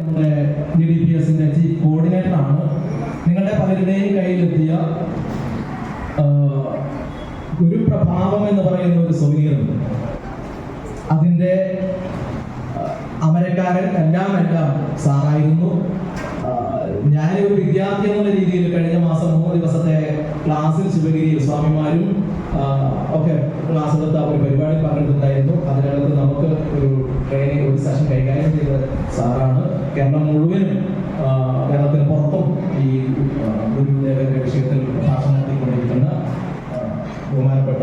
നമ്മുടെ D D P എസിന്റെ chief coordinator ആണ് നിങ്ങളുടെ പലരുടെയും കയ്യിലെത്തിയ ഗുരുപ്രഭാവം എന്ന് പറയുന്ന ഒരു സൗകര്യം അതിന്റെ അമരക്കാരൻ എല്ലാം എല്ലാം സാറായിരുന്നു. ഞാനൊരു വിദ്യാർത്ഥി എന്നുള്ള രീതിയിൽ കഴിഞ്ഞ മാസം മൂന്ന് ദിവസത്തെ ക്ലാസ്സിൽ ശിവഗിരിയിൽ സ്വാമിമാരും ഒക്കെ ക്ലാസ് എടുത്ത ഒരു പരിപാടി പറഞ്ഞിട്ടുണ്ടായിരുന്നു. അതിനകത്ത് നമുക്ക് ഒരു ട്രെയിനിങ് ഒരു സെഷൻ കൈകാര്യം ചെയ്ത സാറാണ്. കേരളം മുഴുവനും കേരളത്തിന് പുറത്തും ഈ ഗുരുദേവന്റെ വിഷയത്തിൽ ഭാഷണം നടത്തിക്കൊണ്ടിരിക്കുന്ന ബഹുമാനപ്പെട്ട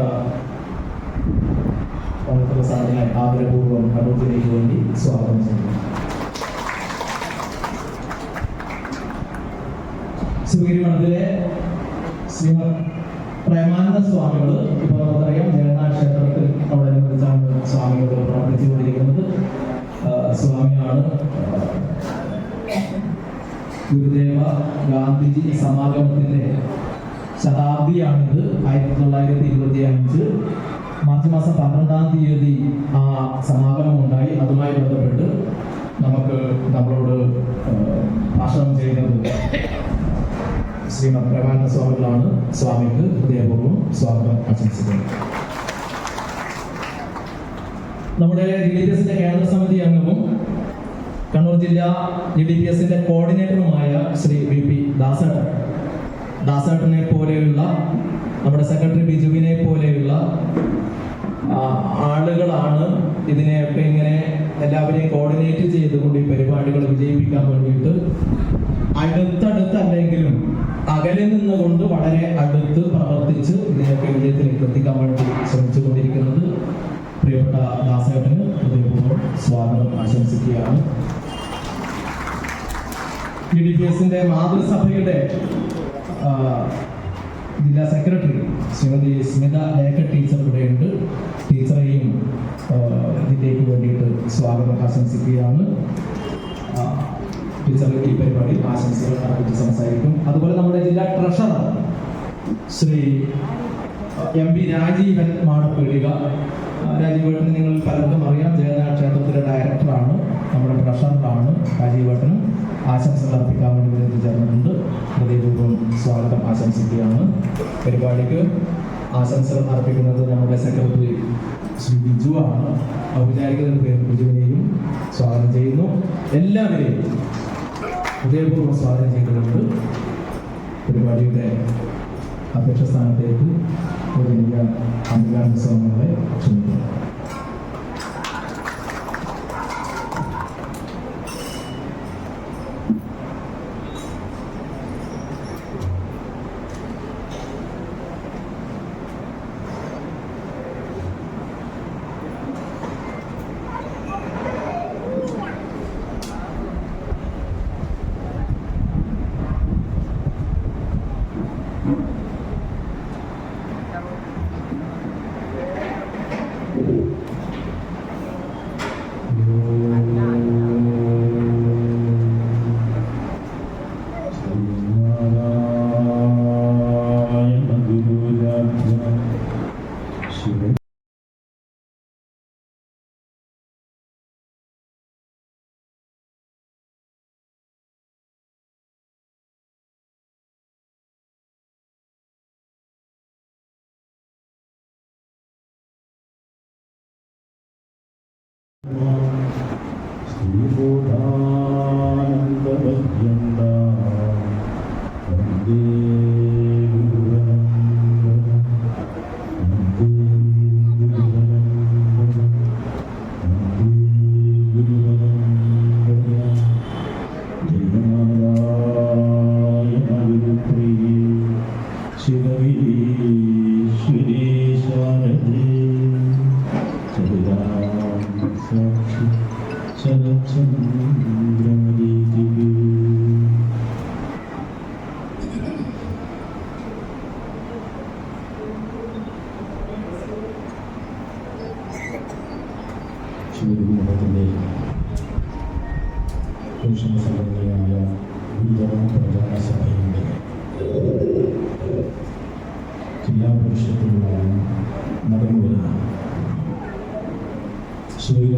പവിത്ര സാറിനെ ആദരപൂർവം കണ്ണൂരിലേക്ക് വേണ്ടി സ്വാഗതം ചെയ്യുന്നു. ഗുരുദേവ ഗാന്ധിജി സമാഗമത്തിന്റെ ശതാബ്ദിയാണിത് ആയിരത്തി തൊള്ളായിരത്തി ഇരുപത്തി അഞ്ച് മാർച്ച് മാസം പന്ത്രണ്ടാം തീയതി ആ സമാഗമം ഉണ്ടായി അതുമായി ബന്ധപ്പെട്ട് നമുക്ക് നമ്മളോട് ഭാഷണം ചെയ്യുന്നത് ശ്രീമദ് പ്രമാനന്ദ സ്വാമികളാണ്. സ്വാമിക്ക് ഹൃദയപൂർവം സ്വാഗതം ആശംസിക്കുന്നത് നമ്മുടെ എസിന്റെ കേന്ദ്ര സമിതി അംഗവും കണ്ണൂർ ജില്ലാ യു ഡി പി എസിന്റെ കോർഡിനേറ്ററുമായ ശ്രീ വി പി ദാസേട്ടൻ. ദാസേട്ടനെ പോലെയുള്ള നമ്മുടെ സെക്രട്ടറി ബിജുവിനെ പോലെയുള്ള ആളുകളാണ് ഇതിനെയൊക്കെ ഇങ്ങനെ എല്ലാവരെയും കോർഡിനേറ്റ് ചെയ്തുകൊണ്ട് ഈ പരിപാടികൾ വിജയിപ്പിക്കാൻ വേണ്ടിയിട്ട് അടുത്തടുത്തല്ലെങ്കിലും അകലെ നിന്നുകൊണ്ട് വളരെ അടുത്ത് പ്രവർത്തിച്ച് ഇതിനൊക്കെ വിജയത്തിലേക്ക് എത്തിക്കാൻ വേണ്ടി ശ്രമിച്ചുകൊണ്ടിരിക്കുന്നത് പ്രിയപ്പെട്ട ദാസേട്ടന് സ്വാഗതം ആശംസിക്കുകയാണ്. ഡി ഡി പി എസിന്റെ മാതൃസഭയുടെ ജില്ലാ സെക്രട്ടറി ശ്രീമതി സ്മിത ലേഖ ടീച്ചർ ഇവിടെയുണ്ട്. ടീച്ചറെയും ഇതിലേക്ക് വേണ്ടിയിട്ട് സ്വാഗതം ആശംസിക്കുകയാണ്. ടീച്ചർ ഈ പരിപാടി ആശംസകൾ സംസാരിക്കും. അതുപോലെ നമ്മുടെ ജില്ലാ treasurer Shri M P Rajeevan മാടപ്പേടിക രാജീവേട്ടന് നിങ്ങൾ പലർക്കും അറിയാം. ജഗന്നാഥ ക്ഷേത്രത്തിലെ ഡയറക്ടറാണ്. നമ്മുടെ ട്രഷററാണ് രാജീവേട്ടനും. ആശംസകൾ അർപ്പിക്കാൻ വേണ്ടി വിരുദ്ധ ചേർന്നിട്ടുണ്ട് ഹൃദയപൂർവം സ്വാഗതം ആശംസിക്കുകയാണ്. പരിപാടിക്ക് ആശംസകൾ അർപ്പിക്കുന്നത് നമ്മുടെ സെക്രട്ടറി ശ്രീ ബിജു ആണ്. ഔപചാരികതയുടെ പേര് ബിജുവിനെയും സ്വാഗതം ചെയ്യുന്നു. എല്ലാവരെയും ഹൃദയപൂർവം സ്വാഗതം ചെയ്തുകൊണ്ട് പരിപാടിയുടെ അധ്യക്ഷ സ്ഥാനത്തേക്ക് ഒരു വലിയ അംഗീകാരോത്സവങ്ങളെ ക്ഷണിക്കുന്നു. Thank you. ജില്ലാ പരിഷത്തിലൂടെയാണ് നടന്നു വരുന്നത് ശിവഗിരി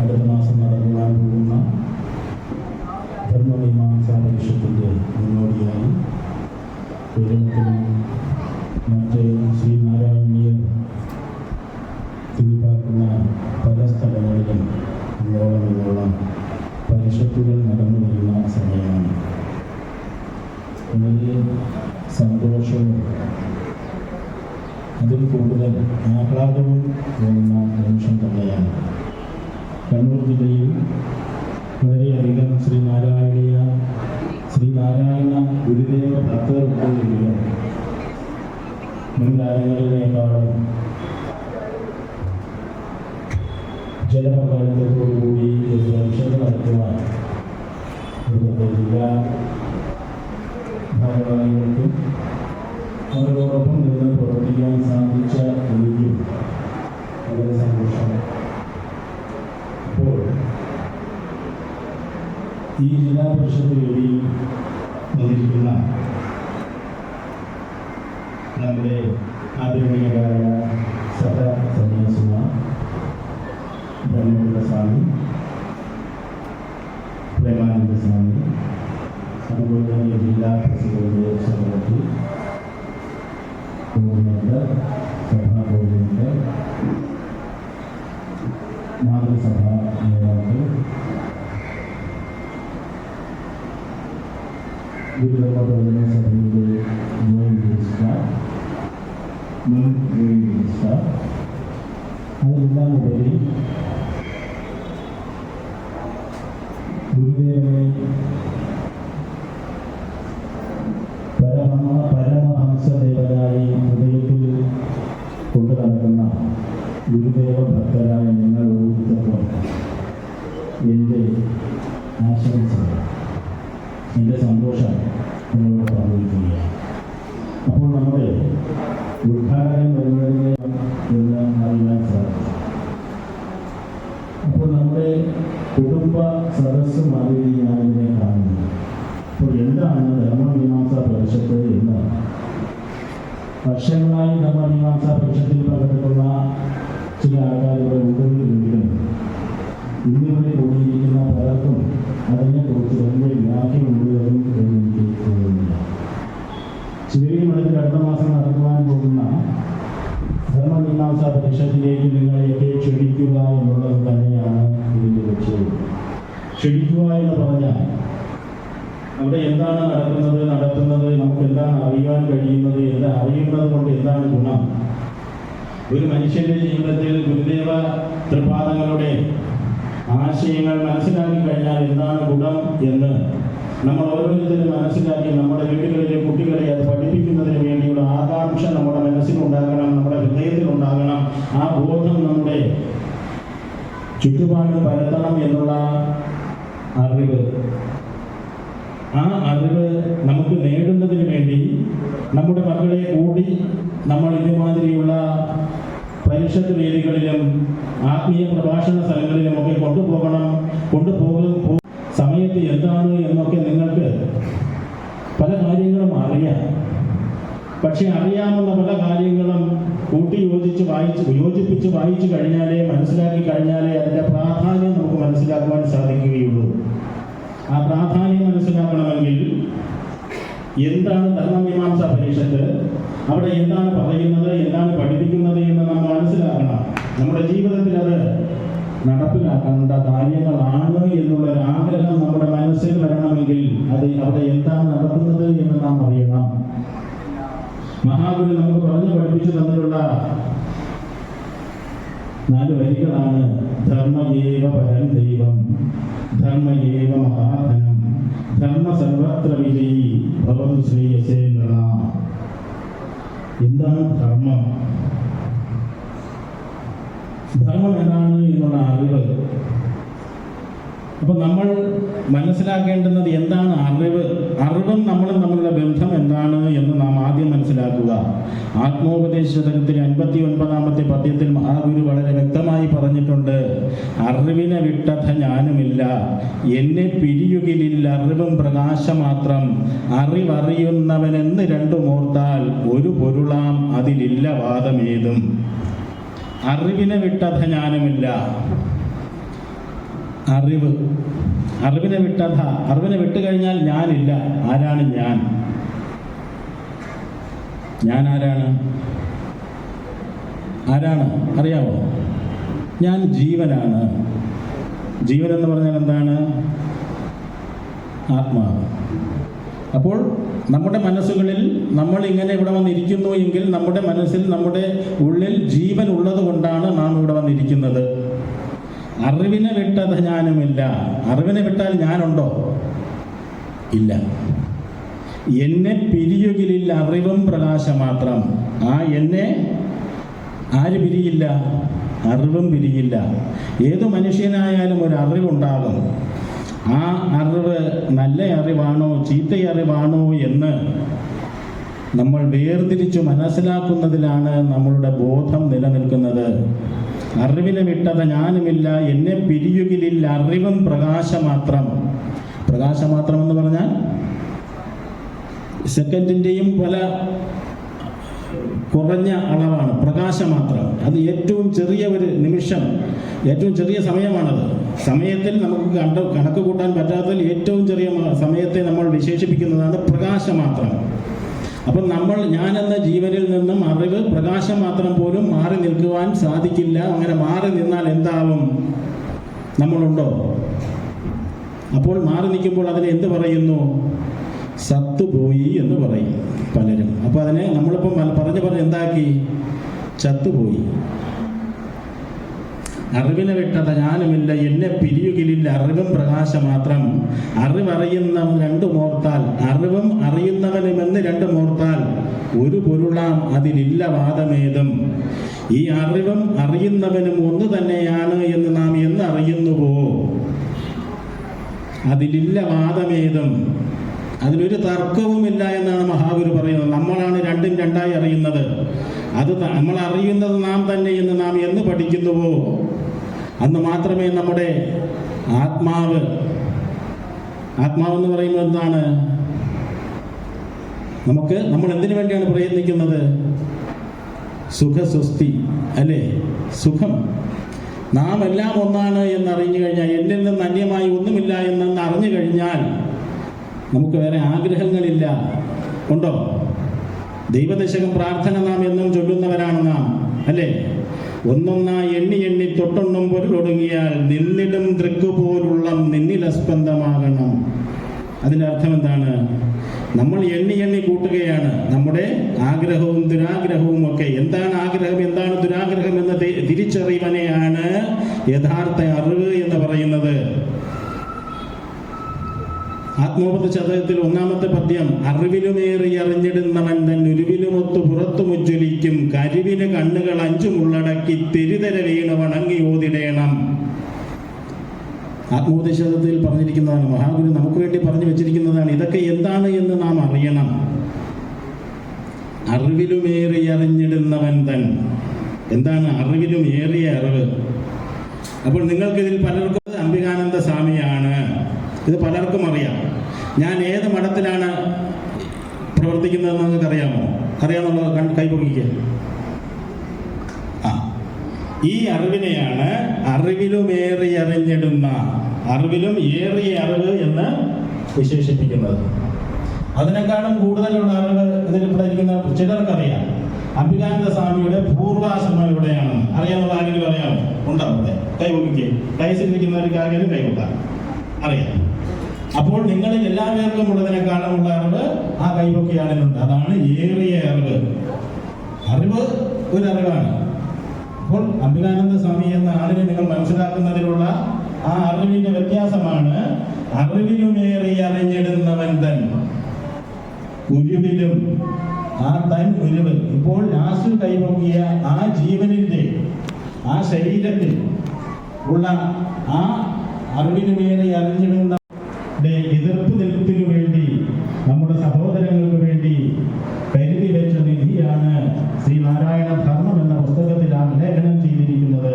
അടുത്ത മാസം നടക്കുവാൻ പോകുന്ന ധർമ്മമീമാംസാ പരിഷത്തിന്റെ മുന്നോടിയായി കേരളത്തിലും മറ്റ് ശ്രീനാരായണീയർ തിരിപ്പാക്കുന്ന പല സ്ഥലങ്ങളിലും ഇന്നോളം ഇന്നോളം പരിഷത്തുകൾ നടന്നു വരുന്ന സമയമാണ്. വലിയ സന്തോഷവും അതിൽ കൂടുതൽ ആഹ്ലാദവും തോന്നുന്ന നിമിഷം തന്നെയാണ്. കണ്ണൂർ ജില്ലയിൽ വളരെയധികം ശ്രീനാരായണീയ ശ്രീനാരായണ ഗുരുദേവ ഭക്തർക്കുള്ളിലും മുൻകാലങ്ങളിലേക്കാളും ഒരു പരീക്ഷകൾ നടത്തുവാൻ ഇവിടുത്തെ ജില്ലാ ഭാരവാഹികൾക്കും അവരോടൊപ്പം നിന്ന് പ്രവർത്തിക്കാൻ സാധിച്ച എനിക്കും വളരെ സന്തോഷമാണ് അപ്പോൾ ഈ ജില്ലാ പരിഷത്ത് വേദിയിൽ വന്നിരിക്കുന്ന നമ്മുടെ ആദരണീയരായ സഹ സന്യാസിമാർ ബ്രഹ്മപുര സ്വാമി പ്രേമാനന്ദ സ്വാമി അതുപോലെ തന്നെ ജില്ലാ പ്രസിഡന്റ് സെക്രട്ടറി ಮಾತೃಸಭಾ ವಿಕ್ರಮ ಪ್ರವಚನ ಸಭೆಗೆ ಜೋಯಿಸ್ತಾ ಜೋಯಿಸ್ತಾ ಅದರಿಂದ ಮೊದಲಿಗೆ ഉദ്ഘാടനം എന്ന് അറിയാൻ സാധിക്കും. അപ്പോൾ നമ്മുടെ കുടുംബ സദസ്സ് മാതിരി ഞാൻ ഇതിനെ കാണുന്നു. അപ്പോൾ എന്താണ് ധർമ്മമീമാംസ വർഷങ്ങളായി ധർമ്മമീമാംസ പരിഷത്തിൽ പങ്കെടുക്കുന്ന ചില ആൾക്കാർ എന്താണ് ഗുണം. ഒരു മനുഷ്യന്റെ ജീവിതത്തിൽ ഗുരുദേവ തൃപാദങ്ങളുടെ ആശയങ്ങൾ മനസ്സിലാക്കി കഴിഞ്ഞാൽ എന്താണ് ഗുണം എന്ന് നമ്മൾ ഓരോരുത്തരും മനസ്സിലാക്കി നമ്മുടെ വീടുകളിലെ കുട്ടികളെ അത് പഠിപ്പിക്കുന്നതിന് വേണ്ടിയുള്ള ആകാംക്ഷ നമ്മുടെ മനസ്സിലുണ്ടാകണം നമ്മുടെ ഹൃദയത്തിലുണ്ടാകണം. ആ ബോധം നമ്മുടെ ചുറ്റുപാട് പരത്തണം എന്നുള്ള അറിവ്. ആ അറിവ് നമുക്ക് നേടുന്നതിന് വേണ്ടി നമ്മുടെ മക്കളെ കൂടി നമ്മൾ ഇതുമാതിരിയുള്ള പരിഷത്ത് വേദികളിലും ആത്മീയ പ്രഭാഷണ സ്ഥലങ്ങളിലും ഒക്കെ കൊണ്ടുപോകണം കൊണ്ടുപോകും. സമയത്ത് എന്താണ് എന്നൊക്കെ നിങ്ങൾക്ക് പല കാര്യങ്ങളും അറിയാം. പക്ഷെ അറിയാവുന്ന പല കാര്യങ്ങളും കൂട്ടി യോജിച്ച് വായിച്ച് യോജിപ്പിച്ച് വായിച്ചു കഴിഞ്ഞാലേ മനസ്സിലാക്കി കഴിഞ്ഞാലേ അതിന്റെ പ്രാധാന്യം നമുക്ക് മനസ്സിലാക്കുവാൻ സാധിക്കുകയുള്ളൂ. ആ പ്രാധാന്യം മനസ്സിലാക്കണമെങ്കിൽ എന്താണ് ധർമ്മമീമാംസ പരീക്ഷത്ത് അവിടെ എന്താണ് പറയുന്നത് എന്താണ് പഠിപ്പിക്കുന്നത് എന്ന് നമ്മൾ മനസ്സിലാക്കണം. നമ്മുടെ ജീവിതത്തിൽ അത് നടപ്പിലാക്കേണ്ട കാര്യങ്ങളാണ് എന്നുള്ള ഒരു ആഗ്രഹം നമ്മുടെ മനസ്സിൽ വരണമെങ്കിൽ അത് അവിടെ എന്താണ് നടക്കുന്നത് എന്ന് നാം അറിയണം. മഹാഗുരു നമുക്ക് പറഞ്ഞു പഠിപ്പിച്ചു തന്നിട്ടുള്ള നാല് വരികളാണ് ധർമ്മയേവ പരം ദൈവം ധർമ്മയേവ മഹാധനം. ധർമ്മ സർവത്ര വിജയി ഭവതു ശ്രീയസേ നൃണ എന്താണ് ധർമ്മം ധർമ്മം എന്താണ് എന്നുള്ള അറിവ് അപ്പൊ നമ്മൾ മനസ്സിലാക്കേണ്ടുന്നത് എന്താണ് അറിവ്? അറിവും നമ്മളും തമ്മിലുള്ള ബന്ധം എന്താണ് എന്ന് നാം ആദ്യം മനസ്സിലാക്കുക. ആത്മോപദേശ ശതകത്തിൽ അൻപത്തി ഒൻപതാമത്തെ പദ്യത്തിൽ മഹാഗുരു വളരെ വ്യക്തമായി പറഞ്ഞിട്ടുണ്ട് അറിവിനെ വിട്ടഥ ഞാനുമില്ല. എന്നെ പിരിയുകിലില്ല അറിവും പ്രകാശമാത്രം. അറിവറിയുന്നവനെന്ന് രണ്ടുമോർത്താൽ ഒരു പൊരുളാം അതിലില്ല വാദമേതും. അറിവിനെ വിട്ടഥ ഞാനുമില്ല. അറിവ്. അറിവിനെ വിട്ടത. അറിവിനെ വിട്ടുകഴിഞ്ഞാൽ ഞാനില്ല. ആരാണ് ഞാൻ? ഞാൻ ആരാണ്? ആരാണ്? അറിയാമോ ഞാൻ ജീവനാണ്. ജീവൻ എന്ന് പറഞ്ഞാൽ എന്താണ്? ആത്മാവ്. അപ്പോൾ നമ്മുടെ മനസ്സുകളിൽ നമ്മൾ ഇങ്ങനെ ഇവിടെ വന്നിരിക്കുന്നു എങ്കിൽ നമ്മുടെ മനസ്സിൽ നമ്മുടെ ഉള്ളിൽ ജീവൻ ഉള്ളത് കൊണ്ടാണ് നാം ഇവിടെ വന്നിരിക്കുന്നത്. അറിവിനെ വിട്ടത് ഞാനുമില്ല. അറിവിനെ വിട്ടാൽ ഞാനുണ്ടോ? ഇല്ല. എന്നെ പിരിയുകിലില്ല അറിവും പ്രകാശം മാത്രം. ആ എന്നെ ആര് പിരിയില്ല? അറിവും പിരിയില്ല. ഏത് മനുഷ്യനായാലും ഒരു അറിവുണ്ടാകും. ആ അറിവ് നല്ല അറിവാണോ ചീത്ത അറിവാണോ എന്ന് നമ്മൾ വേർതിരിച്ചു മനസ്സിലാക്കുന്നതിലാണ് നമ്മളുടെ ബോധം നിലനിൽക്കുന്നത്. അറിവിനെ വിട്ടത് ഞാനുമില്ല എന്നെ പിരിയുകിലില്ല അറിവും പ്രകാശമാത്രം. പ്രകാശമാത്രം എന്ന് പറഞ്ഞാൽ സെക്കൻഡിന്റെയും പല കുറഞ്ഞ അളവാണ്. പ്രകാശമാത്രം. അത് ഏറ്റവും ചെറിയ ഒരു നിമിഷം ഏറ്റവും ചെറിയ സമയമാണത്. സമയത്തിൽ നമുക്ക് കണ്ട് കണക്ക് കൂട്ടാൻ പറ്റാത്തതിൽ ഏറ്റവും ചെറിയ സമയത്തെ നമ്മൾ വിശേഷിപ്പിക്കുന്നതാണ് പ്രകാശമാത്രം. അപ്പം നമ്മൾ ഞാനെന്ന ജീവനിൽ നിന്നും അറിവ് പ്രകാശം മാത്രം പോലും മാറി നിൽക്കുവാൻ സാധിക്കില്ല. അങ്ങനെ മാറി നിന്നാൽ എന്താവും? നമ്മളുണ്ടോ? അപ്പോൾ മാറി നിൽക്കുമ്പോൾ അതിനെ എന്ത് പറയുന്നു? സത്ത് പോയി എന്ന് പറയും പലരും. അപ്പോൾ അതിനെ നമ്മളിപ്പം പറഞ്ഞ് പറഞ്ഞ് എന്താക്കി? ചത്തുപോയി. അറിവിനെ വിട്ടത ഞാനുമില്ല എന്നെ പിരിയുകിലില്ല അറിവും പ്രകാശം മാത്രം. അറിവറിയുന്നവൻ രണ്ടു മോർത്താൽ. അറിവും അറിയുന്നവനുമെന്ന് രണ്ടു മോർത്താൽ. ഒരു പൊരുളാം അതിലില്ല വാദമേതും. ഈ അറിവും അറിയുന്നവനും ഒന്ന് തന്നെയാണ് എന്ന് നാം എന്ന് അറിയുന്നുവോ അതിലില്ല വാദമേതും. അതിലൊരു തർക്കവുമില്ല എന്നാണ് മഹാഗുരു പറയുന്നത്. നമ്മളാണ് രണ്ടും രണ്ടായി അറിയുന്നത്. അത് നമ്മൾ അറിയുന്നത് നാം തന്നെ എന്ന് നാം എന്ന് പഠിക്കുന്നുവോ? അന്ന് മാത്രമേ നമ്മുടെ ആത്മാവ് ആത്മാവെന്ന് പറയുമ്പോൾ എന്താണ്? നമുക്ക് നമ്മൾ എന്തിനു വേണ്ടിയാണ് പ്രയത്നിക്കുന്നത്? സുഖസ്വസ്തി അല്ലേ? സുഖം. നാം എല്ലാം ഒന്നാണ് എന്ന് അറിഞ്ഞു കഴിഞ്ഞാൽ എന്നിൽ നിന്ന് അന്യമായി ഒന്നുമില്ല എന്ന് അറിഞ്ഞു കഴിഞ്ഞാൽ നമുക്ക് വേറെ ആഗ്രഹങ്ങളില്ല. ഉണ്ടോ? ദൈവദശകം പ്രാർത്ഥന നാം എന്നും ചൊല്ലുന്നവരാണ് നാം അല്ലേ? ഒന്നൊന്നായി എണ്ണി എണ്ണി തൊട്ടൊന്നും പൊരുളൊടുങ്ങിയാൽ നിന്നിടും ദൃക്ക് പോലുള്ള നിന്നിലസ്പന്ദമാകണം അതിന്റെ അർത്ഥം എന്താണ്? നമ്മൾ എണ്ണി എണ്ണി കൂട്ടുകയാണ്. നമ്മുടെ ആഗ്രഹവും ദുരാഗ്രഹവും ഒക്കെ എന്താണ് ആഗ്രഹം എന്താണ് ദുരാഗ്രഹം എന്ന് തിരിച്ചറിവനെയാണ് യഥാർത്ഥ അറിവ് എന്ന് പറയുന്നത്. ആത്മോപത ചതകത്തിൽ ഒന്നാമത്തെ പദ്യം അറിവിലുമേറി അറിഞ്ഞിടുന്നവൻ തൻ ഉരുവിലുമൊത്തു പുറത്തു മുജ്ജ്വലിക്കും കരുവിന് കണ്ണുകൾ അഞ്ചും ഉള്ളടക്കി തെരുതര വീണ് വണങ്ങി ഓതിടേണം. ആത്മോപദേശത്തിൽ പറഞ്ഞിരിക്കുന്നതാണ് മഹാഗുരു നമുക്ക് വേണ്ടി പറഞ്ഞു വെച്ചിരിക്കുന്നതാണ് ഇതൊക്കെ എന്താണ് എന്ന് നാം അറിയണം. അറിവിലുമേറി അറിഞ്ഞിടുന്നവൻ തൻ. എന്താണ് അറിവിലും ഏറിയ അറിവ്? അപ്പോൾ നിങ്ങൾക്കിതിൽ പലർക്കും അംബികാനന്ദ സ്വാമിയാണ്. ഇത് പലർക്കും അറിയാം. ഞാൻ ഏത് മഠത്തിലാണ് പ്രവർത്തിക്കുന്നതെന്ന് നിങ്ങൾക്ക് അറിയാമോ? അറിയാമെന്നുള്ള കൺ- കൈപൊക്കിക്കുക ആ. ഈ അറിവിനെയാണ് അറിവിലും ഏറി അറിഞ്ഞിടുന്ന അറിവിലും ഏറിയ അറിവ് എന്ന് വിശേഷിപ്പിക്കുന്നത്. അതിനേക്കാളും കൂടുതലുള്ള അറിവ് ഇതിൽ ഇവിടെ ഇരിക്കുന്ന ചിലർക്കറിയാം. അഭികാനന്ദ സ്വാമിയുടെ പൂർവാശ്രമം എവിടെയാണ് അറിയാമെന്നുള്ള ആരെങ്കിലും അറിയാമോ? ഉണ്ടോ അവിടെ? കൈസിരിക്കുന്നവർക്ക് ആരെങ്കിലും കൈവക്കാം അറിയാം. അപ്പോൾ നിങ്ങളിൽ എല്ലാവർക്കും കാണാനുള്ള അറിവ് ആ കൈവൊക്കെയാണെന്നുണ്ട് അതാണ് ഏറിയ അറിവ്. അറിവ് ഒരു അറിവാണ് അപ്പോൾ അംബികാനന്ദ സ്വാമി എന്ന ആളിനെ നിങ്ങൾ മനസ്സിലാക്കുന്നതിലുള്ള ആ അറിവിന്റെ വ്യത്യാസമാണ് അറിവിലുമേറി അറിഞ്ഞിടുന്നവൻ തൻ ഉരുവിലും. ആ തൻ ഉരുവ് ഇപ്പോൾ ലാസ്റ്റ് കൈവൊക്കിയ ആ ജീവനിന്റെ ആ ശരീരത്തിൽ ഉള്ള ആ അറിവിനുമേറി അറിഞ്ഞിടുന്ന എതിർപ്പ് നിൽപ്പിനു വേണ്ടി നമ്മുടെ സഹോദരങ്ങൾക്ക് വേണ്ടി കരുതി വെച്ച നിധിയാണ് ശ്രീ നാരായണ ധർമ്മം എന്ന പുസ്തകത്തിൽ ആലേഖനം ചെയ്തിരിക്കുന്നത്.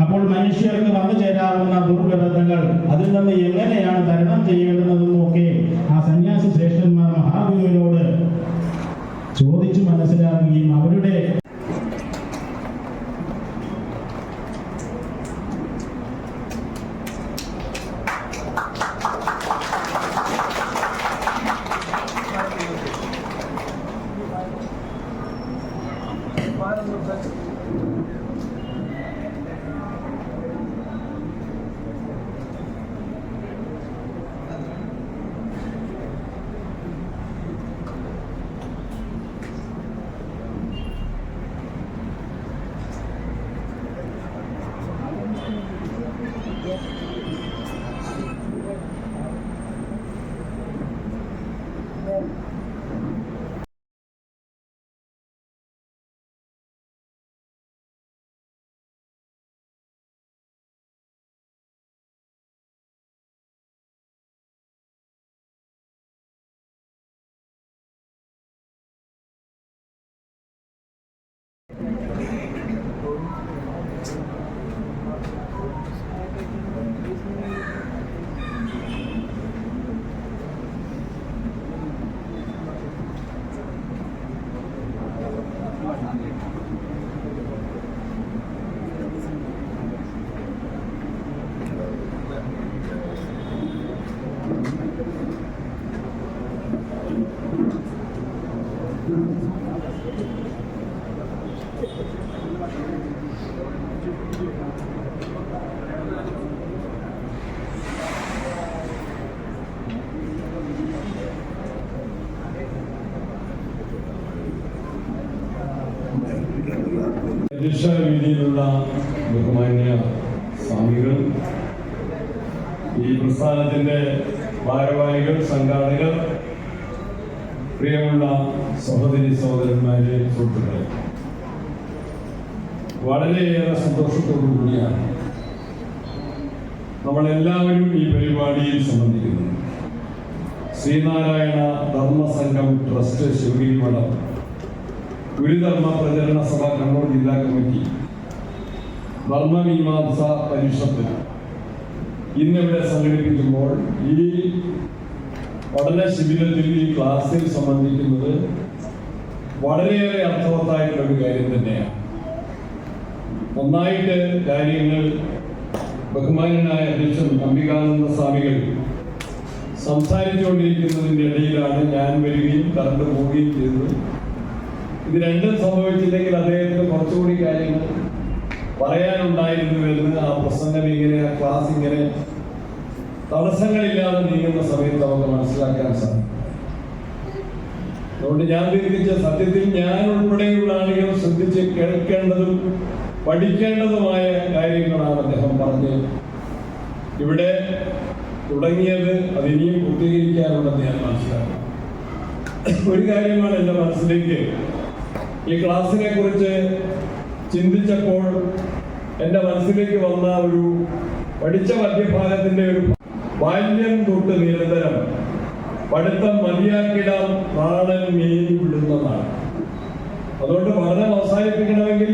അപ്പോൾ മനുഷ്യർക്ക് വന്നു ചേരാവുന്ന ദുർബലതകൾ അതിൽ നിന്ന് എങ്ങനെയാണ് തരണം ചെയ്യേണ്ടതെന്നൊക്കെ ആ സന്യാസി ശ്രേഷ്ഠന്മാർ മഹാഗുരുവിനോട് ചോദിച്ചു മനസ്സിലാക്കുകയും അവരുടെ അധ്യക്ഷ രീതിയിലുള്ള ബഹുമാന്യ സ്വാമികൾ ഈ പ്രസ്ഥാനത്തിന്റെ ഭാരവാഹികൾ സംഘാടകർ പ്രിയമുള്ള സഹോദരി സഹോദരന്മാരെ സുഹൃത്തുക്കളെ വളരെയേറെ സന്തോഷത്തോടു കൂടിയാണ് നമ്മളെല്ലാവരും ഈ പരിപാടിയിൽ സംബന്ധിക്കുന്നു ശ്രീനാരായണ ധർമ്മസംഘം ട്രസ്റ്റ് ശിവഗിരി ഗുരുധർമ്മ പ്രചരണ സഭ കണ്ണൂർ ജില്ലാ കമ്മിറ്റി. ധർമ്മമീമാംസ പരിഷത്ത്. ഇന്നിവിടെ സംഘടിപ്പിക്കുമ്പോൾ ഈ പഠന ശിബിരത്തിൽ ഈ ക്ലാസ്സിൽ സംബന്ധിക്കുന്നത് വളരെയേറെ അർത്ഥവത്തായിട്ടുള്ള ഒരു കാര്യം തന്നെയാണ്. ഒന്നായിട്ട് കാര്യങ്ങൾ ബഹുമാനനായ അധ്യക്ഷൻ അംബികാനന്ദ സ്വാമികൾ സംസാരിച്ചുകൊണ്ടിരിക്കുന്നതിന്റെ ഇടയിലാണ് ഞാൻ വരികയും കറണ്ട് പോവുകയും ചെയ്തത്. ഇത് രണ്ടും സംഭവിച്ചില്ലെങ്കിൽ അദ്ദേഹത്തിന് കുറച്ചുകൂടി കാര്യങ്ങൾ പറയാനുണ്ടായിരുന്നു എന്ന് ആ പ്രസംഗം ഇങ്ങനെ ആ ക്ലാസ് ഇങ്ങനെ തടസ്സങ്ങളില്ലാതെ നീങ്ങുന്ന സമയത്ത് നമുക്ക് മനസ്സിലാക്കാൻ സാധിക്കും. അതുകൊണ്ട് ഞാൻ തിരിച്ച സത്യത്തിൽ ഞാൻ ഉൾപ്പെടെയുള്ള ആളുകൾ ശ്രദ്ധിച്ച് കേൾക്കേണ്ടതും പഠിക്കേണ്ടതുമായ കാര്യങ്ങളാണ് അദ്ദേഹം പറഞ്ഞത്. ഇവിടെ തുടങ്ങിയത് അതിനെയും പൂർത്തീകരിക്കാനുണ്ടെന്ന് ഞാൻ മനസ്സിലാക്കാം ഒരു കാര്യമാണ് എന്റെ മനസ്സിലേക്ക് ഈ ക്ലാസ്സിനെ കുറിച്ച് ചിന്തിച്ചപ്പോൾ എന്റെ മനസ്സിലേക്ക് വന്ന ഒരു പഠിച്ച മധ്യഭാഗത്തിന്റെ ഒരു ബാല്യം തൊട്ട് നിരന്തരം പഠിത്തം മതിയാക്കിടാം നാടൻ മീൻ വിടുന്നതാണ്. അതുകൊണ്ട് പഠനം അവസാനിപ്പിക്കണമെങ്കിൽ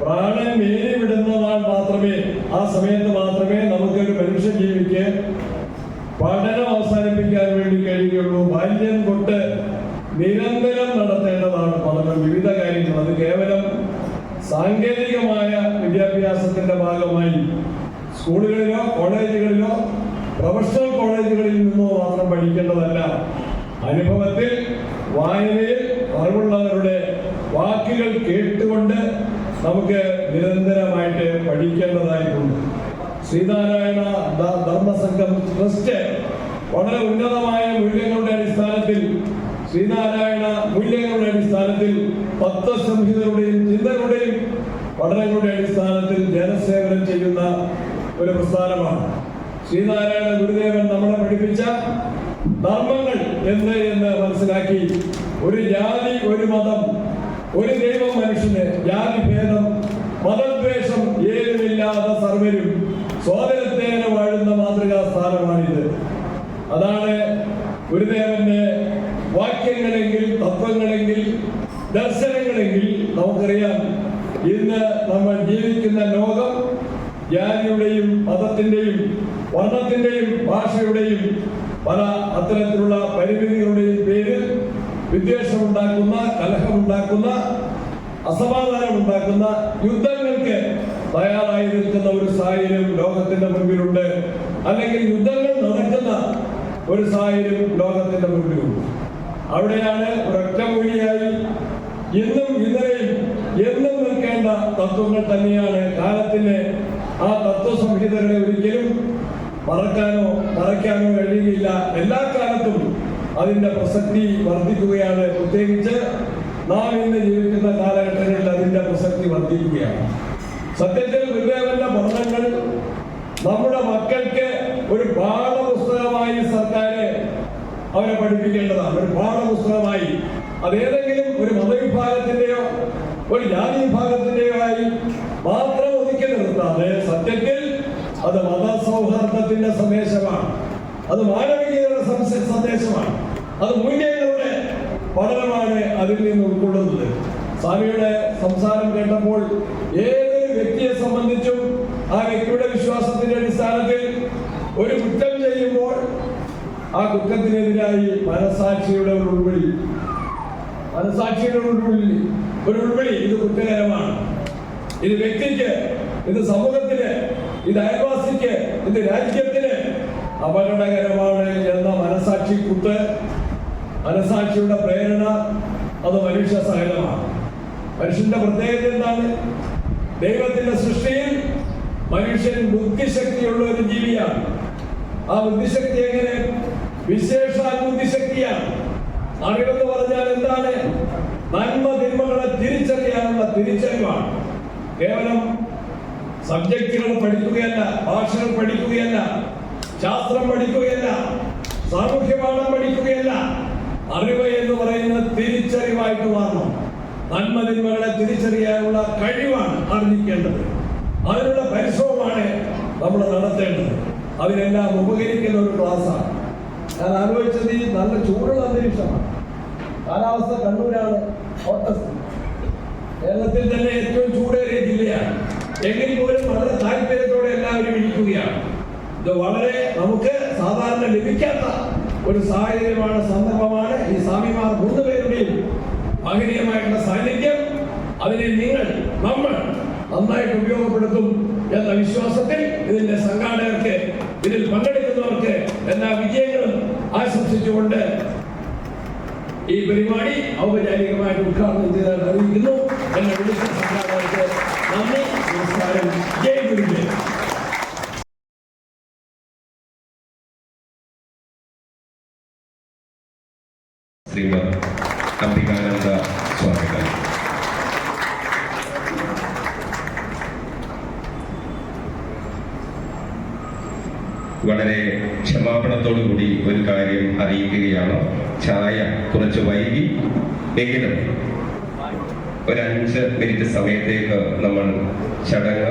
പ്രാണൻ മീനി വിടുന്നതാൽ മാത്രമേ ആ സമയത്ത് മാത്രമേ നമുക്ക് ഒരു മനുഷ്യ ജീവിക്ക് പഠനം അവസാനിപ്പിക്കാൻ വേണ്ടി കഴിയുകയുള്ളൂ. ബാല്യം തൊട്ട് നിരന്തരം നടത്തേണ്ടതാണ് പഠനം വിവിധ കാര്യങ്ങൾ. അത് കേവലം സാങ്കേതികമായ വിദ്യാഭ്യാസത്തിന്റെ ഭാഗമായി സ്കൂളുകളിലോ കോളേജുകളിലോ പ്രൊഫഷണൽ കോളേജുകളിൽ നിന്നോ മാത്രം പഠിക്കേണ്ടതല്ല. അനുഭവത്തിൽ വായനയിൽ അറിവുള്ളവരുടെ വാക്കുകൾ കേട്ടുകൊണ്ട് നമുക്ക് നിരന്തരമായിട്ട് പഠിക്കേണ്ടതായിട്ടുണ്ട്. ശ്രീനാരായണ ധർമ്മസംഘം ട്രസ്റ്റ് വളരെ ഉന്നതമായ മൂല്യങ്ങളുടെ അടിസ്ഥാനത്തിൽ ശ്രീനാരായണ മൂല്യങ്ങളുടെ അടിസ്ഥാനത്തിൽ തത്വസംഹിതകളുടെയും ചിന്തകളുടെയും പഠനങ്ങളുടെ അടിസ്ഥാനത്തിൽ ജനസേവനം ചെയ്യുന്ന ഒരു പ്രസ്ഥാനമാണ്. ശ്രീനാരായണ ഗുരുദേവൻ നമ്മളെ പഠിപ്പിച്ച ധർമ്മങ്ങൾ എന്ത് എന്ന് മനസ്സിലാക്കി ഒരു ജാതി ഒരു മതം ഒരു ദൈവം മനുഷ്യന് ജാതി ഭേദം മതദ്വേഷം ഏതുമില്ലാതെ സർവരും സ്വാതന്ത്ര്യത്തേന വാഴുന്ന മാതൃകാ സ്ഥാനമാണിത്. അതാണ് ഗുരുദേവന്റെ വാക്യങ്ങളെങ്കിൽ തത്വങ്ങളെങ്കിൽ ദർശനങ്ങളെങ്കിൽ നമുക്കറിയാം. ഇന്ന് നമ്മൾ ജീവിക്കുന്ന ലോകം ജാതിയുടെയും മതത്തിന്റെയും വർണത്തിന്റെയും ഭാഷയുടെയും പല അത്തരത്തിലുള്ള പരിമിതികളുടെയും പേരിൽ വിദ്വേഷമുണ്ടാക്കുന്ന കലഹമുണ്ടാക്കുന്ന അസമാധാനമുണ്ടാക്കുന്ന യുദ്ധങ്ങൾക്ക് തയ്യാറായി നിൽക്കുന്ന ഒരു സാഹചര്യം ലോകത്തിന്റെ മുമ്പിലുണ്ട് അല്ലെങ്കിൽ യുദ്ധങ്ങൾ നടക്കുന്ന ഒരു സാഹചര്യം ലോകത്തിന്റെ മുൻപിലുണ്ട്. അവിടെയാണ് രക്തമൊഴിയായി എന്നും ഇന്നും ഇന്നലെയും എന്നും നിൽക്കേണ്ട തത്വങ്ങൾ തന്നെയാണ് കാലത്തിന്റെ ആ തത്വസംഹിതകളെ ഒരിക്കലും മറക്കാനോ മറയ്ക്കാനോ കഴിയുകയില്ല. എല്ലാ കാലത്തും അതിന്റെ പ്രസക്തി വർദ്ധിക്കുകയാണ്. പ്രത്യേകിച്ച് നാം ഇന്ന് ജീവിക്കുന്ന കാലഘട്ടങ്ങളിൽ അതിന്റെ പ്രസക്തി വർദ്ധിക്കുകയാണ്. സത്യത്തിൽ വിവേകന്റെ പഠനങ്ങൾ നമ്മുടെ മക്കൾക്ക് ഒരു പാഠപുസ്തകമായി സർക്കാർ അവരെ പഠിപ്പിക്കേണ്ടതാണ്. ഒരു പാഠപുസ്തകമായി അതേതെങ്കിലും ഒരു മതവിഭാഗത്തിന്റെയോ ഒരു ജാതി വിഭാഗത്തിന്റെയോ ആയി മാത്രം ഒതുക്കി നിർത്താതെ സത്യത്തിൽ അത് മതസൗഹാർദ്ദത്തിന്റെ സന്ദേശമാണ്. അത് മാനവികതയുടെ സന്ദേശമാണ്. അത് മൂല്യങ്ങളുടെ പഠനമാണ് അതിൽ നിന്ന് ഉൾക്കൊള്ളുന്നത്. സ്വാമിയുടെ സംസാരം കേട്ടപ്പോൾ ഏതൊരു വ്യക്തിയെ സംബന്ധിച്ചും ആ വ്യക്തിയുടെ വിശ്വാസത്തിന്റെ അടിസ്ഥാനത്തിൽ ഒരു കുറ്റം ചെയ്യുമ്പോൾ ആ കുറ്റത്തിനെതിരായി മനസാക്ഷിയുടെ ഒരു ഉൾവിളി. മനസാക്ഷിയുടെ ഉൾവിളി. ഒരു ഉൾവിളി. ഇത് കുറ്റകരമാണ്. ഇത് വ്യക്തിക്ക് ഇത് സമൂഹത്തിന് ഇത് അയൽവാസിക്ക് ഇത് രാജ്യത്തിന് അപകടകരമാണ് എന്ന മനസാക്ഷി കുത്ത് മനസാക്ഷിയുടെ പ്രേരണ അത് മനുഷ്യ സഹജമാണ് മനുഷ്യന്റെ പ്രത്യേകത എന്താണ്? ദൈവത്തിന്റെ സൃഷ്ടിയിൽ മനുഷ്യൻ ബുദ്ധിശക്തിയുള്ള ഒരു ജീവിയാണ്. ആ ബുദ്ധിശക്തി എങ്ങനെ വിശേഷാൽ ബുദ്ധിശക്തിയാണ് അറിവെന്ന് പറഞ്ഞാൽ എന്താണ്? നന്മ തിന്മകളെ തിരിച്ചറിയാനുള്ള തിരിച്ചറിവാണ്. കേവലം സബ്ജക്റ്റുകൾ പഠിക്കുകയല്ല ഭാഷകൾ പഠിക്കുകയല്ല ശാസ്ത്രം പഠിക്കുകയല്ല സാമൂഹ്യപാഠം പഠിക്കുകയല്ല. അറിവ് എന്ന് പറയുന്ന തിരിച്ചറിവായിട്ട് മാറണം. നന്മ തിന്മകളെ തിരിച്ചറിയാനുള്ള കഴിവാണ് അറിഞ്ഞിരിക്കേണ്ടത്. അതിനുള്ള പരിശ്രമമാണ് നമ്മൾ നടത്തേണ്ടത്. അതിനെല്ലാം ഉപകരിക്കുന്ന ഒരു ക്ലാസ്സാണ് ഞാൻ ആലോചിച്ചത് ഈ നല്ല ചൂടുള്ള അന്തരീക്ഷമാണ് കാലാവസ്ഥ കണ്ണൂരാണ് കേരളത്തിൽ തന്നെ ഏറ്റവും ചൂടേറിയ ജില്ലയാണ്. എങ്കിൽ പോലും വളരെ താല്പര്യത്തോടെ എല്ലാവരും ഇരിക്കുകയാണ്. ഇത് വളരെ നമുക്ക് സാധാരണ ലഭിക്കാത്ത ഒരു സാഹചര്യമാണ് സന്ദർഭമാണ് ഈ സ്വാമിമാർ മൂന്ന് പേരുടെയും മഹനീയമായിട്ടുള്ള സാന്നിധ്യം. അതിനെ നിങ്ങൾ നമ്മൾ നന്നായിട്ട് ഉപയോഗപ്പെടുത്തും എന്ന വിശ്വാസത്തിൽ ഇതിന്റെ സംഘാടകർക്ക് ഇതിൽ പങ്കെടുക്കുന്നവർക്ക് എല്ലാ വിജയങ്ങളും ആശംസിച്ചുകൊണ്ട് ഈ പരിപാടി ഔപചാരികമായിട്ട് ഉദ്ഘാടനം ചെയ്താൽ അറിയിക്കുന്നു. എന്നെ വിളിച്ച നന്ദി നമസ്കാരം. ജയ് ഗുരുജയ് ശ്രീമദ് അംബികാനന്ദ സ്വാമികൾ. വളരെ ക്ഷമാപണത്തോടു കൂടി ഒരു കാര്യം അറിയിക്കുകയാണ്. ചായ കുറച്ച് വൈകി. എങ്കിലും ഒരു അഞ്ച് മിനിറ്റ് സമയത്തേക്ക് നമ്മൾ ചടങ്ങ്